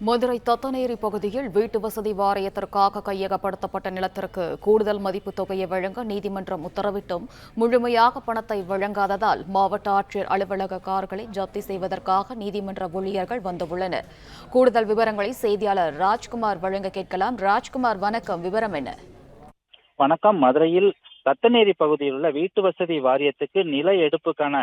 மதுரை தத்தநேரி பகுதியில் வீட்டு வசதி வாரியத்திற்காக கையகப்படுத்தப்பட்ட நிலத்திற்கு கூடுதல் மதிப்பு தொகையை வழங்க நீதிமன்றம் உத்தரவிட்டும். முழுமையாக பணத்தை வழங்காததால் மாவட்ட ஆட்சியர் அலுவலக கார்களை ஜப்தி செய்வதற்காக நீதிமன்ற ஊழியர்கள் வந்துள்ளனர். கூடுதல் விவரங்களை செய்தியாளர் ராஜ்குமார் வழங்க கேட்கலாம். ராஜ்குமார் வணக்கம். விவரம் என்ன? வணக்கம். மதுரையில் தத்தநேரி பகுதியில் உள்ள வீட்டு வசதி வாரியத்துக்கு நில எடுப்புக்கான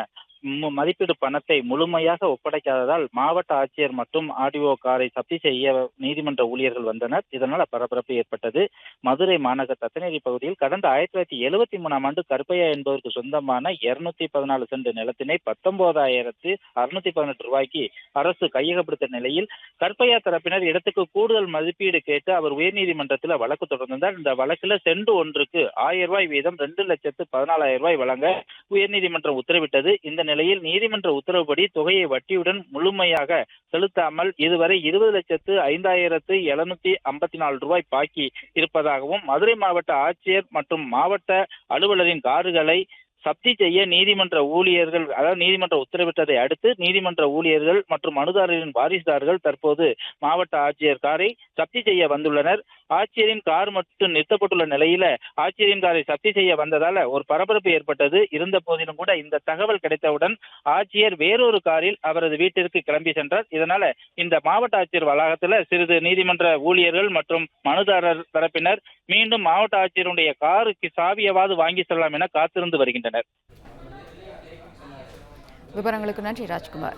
மதிப்பீடு பணத்தை முழுமையாக ஒப்படைக்காததால் மாவட்ட ஆட்சியர் மற்றும் ஆர்டிஓ காரை சப்தி செய்ய நீதிமன்ற ஊழியர்கள் வந்தனர். இதனால் பரபரப்பு ஏற்பட்டது. மதுரை மாநகர் தத்தநேரி பகுதியில் கடந்த ஆயிரத்தி தொள்ளாயிரத்தி எழுபத்தி மூணாம் ஆண்டு கருப்பையா என்பவருக்கு சொந்தமான இருநூத்தி பதினாலு சென்ட் நிலத்தினை பத்தொன்பதாயிரத்து அறுநூத்தி பதினெட்டு ரூபாய்க்கு அரசு கையகப்படுத்த நிலையில் கற்பையா தரப்பினர் இடத்துக்கு கூடுதல் மதிப்பீடு கேட்டு அவர் உயர்நீதிமன்றத்தில் வழக்கு தொடர்ந்தார் இந்த வழக்குல செண்டு ஒன்றுக்கு ஆயிரம் ரூபாய் வீதம் ரெண்டு லட்சத்து பதினாலாயிரம் ரூபாய் வழங்க உயர்நீதிமன்றம் உத்தரவிட்டது. இந்த நிலையில் நீதிமன்ற உத்தரவுப்படி தொகையை வட்டியுடன் முழுமையாக செலுத்தாமல் இதுவரை இருபது லட்சத்து ஐந்தாயிரத்து எழுநூத்தி ஐம்பத்தி நாலு ரூபாய் பாக்கி இருப்பதாகவும் மதுரை மாவட்ட ஆட்சியர் மற்றும் மாவட்ட அலுவலரின் கார்களை சப்தி செய்ய நீதிமன்ற ஊழியர்கள் அதாவது நீதிமன்ற உத்தரவிட்டதை அடுத்து நீதிமன்ற ஊழியர்கள் மற்றும் மனுதாரரின் வாரிசுதாரர்கள் தற்போது மாவட்ட ஆட்சியர் காரை சப்தி செய்ய வந்துள்ளனர். ஆட்சியரின் கார் மட்டும் நிறுத்தப்பட்டுள்ள நிலையில ஆட்சியரின் காரை சப்தி செய்ய வந்ததால ஒரு பரபரப்பு ஏற்பட்டது. இருந்த போதிலும் கூட இந்த தகவல் கிடைத்தவுடன் ஆட்சியர் வேறொரு காரில் அவரது வீட்டிற்கு கிளம்பி சென்றார். இதனால இந்த மாவட்ட ஆட்சியர் வளாகத்துல சிறிது நீதிமன்ற ஊழியர்கள் மற்றும் மனுதாரர் தரப்பினர் மீண்டும் மாவட்ட ஆட்சியருடைய காருக்கு சாவியவாது வாங்கி செல்லலாம் என காத்திருந்து வருகின்றனர். விவரங்களுக்கு நன்றி ராஜ்குமார்.